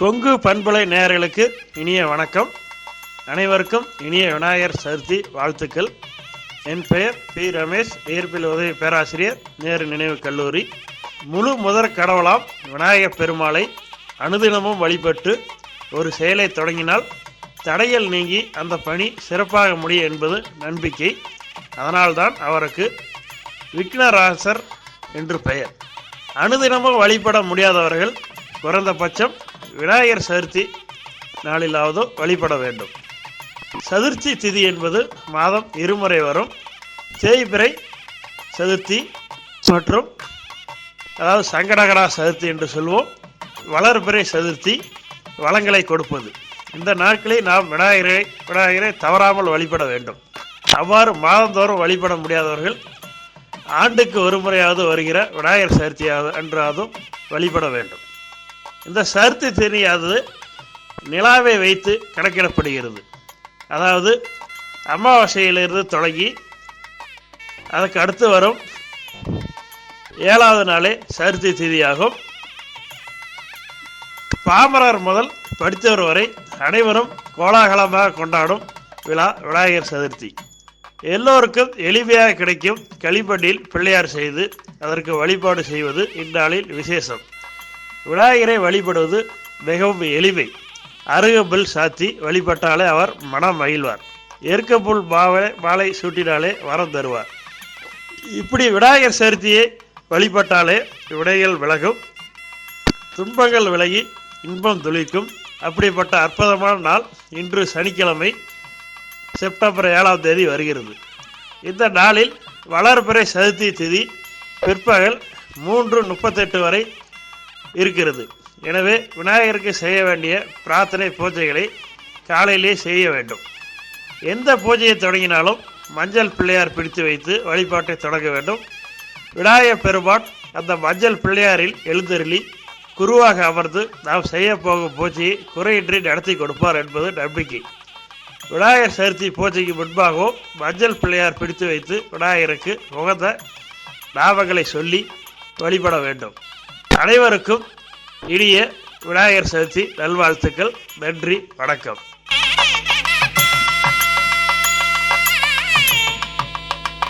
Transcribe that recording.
கொங்கு பண்பலை நேயர்களுக்கு இனிய வணக்கம். அனைவருக்கும் இனிய விநாயகர் சதுர்த்தி வாழ்த்துக்கள். என் பெயர் பி. ரமேஷ் இயற்பியல் உதவி பேராசிரியர் நேரு நினைவுக் கல்லூரி. முழு முதற் கடவுளாம் விநாயகப் பெருமாளை அனுதினமும் வழிபட்டு ஒரு செயலை தொடங்கினால் தடைகள் நீங்கி அந்த பணி சிறப்பாக முடியும் என்பது நம்பிக்கை. அதனால்தான் அவருக்கு விக்னராசர் என்று பெயர். அனுதினமும் வழிபட முடியாதவர்கள் குறைந்தபட்சம் விநாயகர் சதுர்த்தி நாளிலாவது வழிபட வேண்டும். சதுர்த்தி திதி என்பது மாதம் இருமுறை வரும். தேய்பிறை சதுர்த்தி மற்றும் அதாவது சங்கடகரா சதுர்த்தி என்று சொல்வோம். வளர்பிறை சதுர்த்தி வளங்களை கொடுப்பது. இந்த நாட்களில் நாம் விநாயகரை விநாயகரை தவறாமல் வழிபட வேண்டும். அவ்வாறு மாதந்தோறும் வழிபட முடியாதவர்கள் ஆண்டுக்கு ஒரு முறையாவது வருகிற விநாயகர் சதுர்த்தியாவது அன்றாவதும் வழிபட வேண்டும். இந்த சதுர்த்தி தெரியாதது நிலாவை வைத்து கணக்கிடப்படுகிறது. அதாவது அமாவாசையிலிருந்து தொடங்கி அதுக்கு அடுத்து வரும் ஏழாவது நாளே சருத்தி திதியாகும். பாமரர் முதல் படித்தவர் வரை அனைவரும் கோலாகலமாக கொண்டாடும் விழா விநாயகர் சதுர்த்தி. எல்லோருக்கும் எளிமையாக கிடைக்கும் களிமண்ணில் பிள்ளையார் செய்து அதற்கு வழிபாடு செய்வது இந்நாளில் விசேஷம். விநாயகரை வழிபடுவது மிகவும் எளிமை. அருகம்புல் சாத்தி வழிபட்டாலே அவர் மனம் மகிழ்வார். எருக்கப்புல் மாவை மாலை சூட்டினாலே வரம் தருவார். இப்படி விநாயகர் சதுர்த்தியை வழிபட்டாலே விடைகள் விலகும் துன்பங்கள் விலகி இன்பம் துளிக்கும். அப்படிப்பட்ட அற்புதமான நாள் இன்று சனிக்கிழமை செப்டம்பர் ஏழாம் தேதி வருகிறது. இந்த நாளில் வளர்பிறை சதுர்த்தி திதி பிற்பகல் மூன்று முப்பத்தெட்டு வரை இருக்கிறது. எனவே விநாயகருக்கு செய்ய வேண்டிய பிரார்த்தனை பூஜைகளை காலையிலே செய்ய வேண்டும். எந்த பூஜையை தொடங்கினாலும் மஞ்சள் பிள்ளையார் பிடித்து வைத்து வழிபாட்டை தொடங்க வேண்டும். விநாயகர் பெருமான் அந்த மஞ்சள் பிள்ளையாரில் எழுந்தருளி குருவாக அமர்ந்து நாம் செய்ய போகும் பூஜையை குறையின்றி நடத்தி கொடுப்பார் என்பது நம்பிக்கை. விநாயகர் சதுர்த்தி பூஜைக்கு முன்பாகவும் மஞ்சள் பிள்ளையார் பிடித்து வைத்து விநாயகருக்கு உகந்த நாமங்களை சொல்லி வழிபட வேண்டும். அனைவருக்கும் இனிய விநாயகர் சதுர்த்தி நல்வாழ்த்துக்கள். நன்றி வணக்கம்.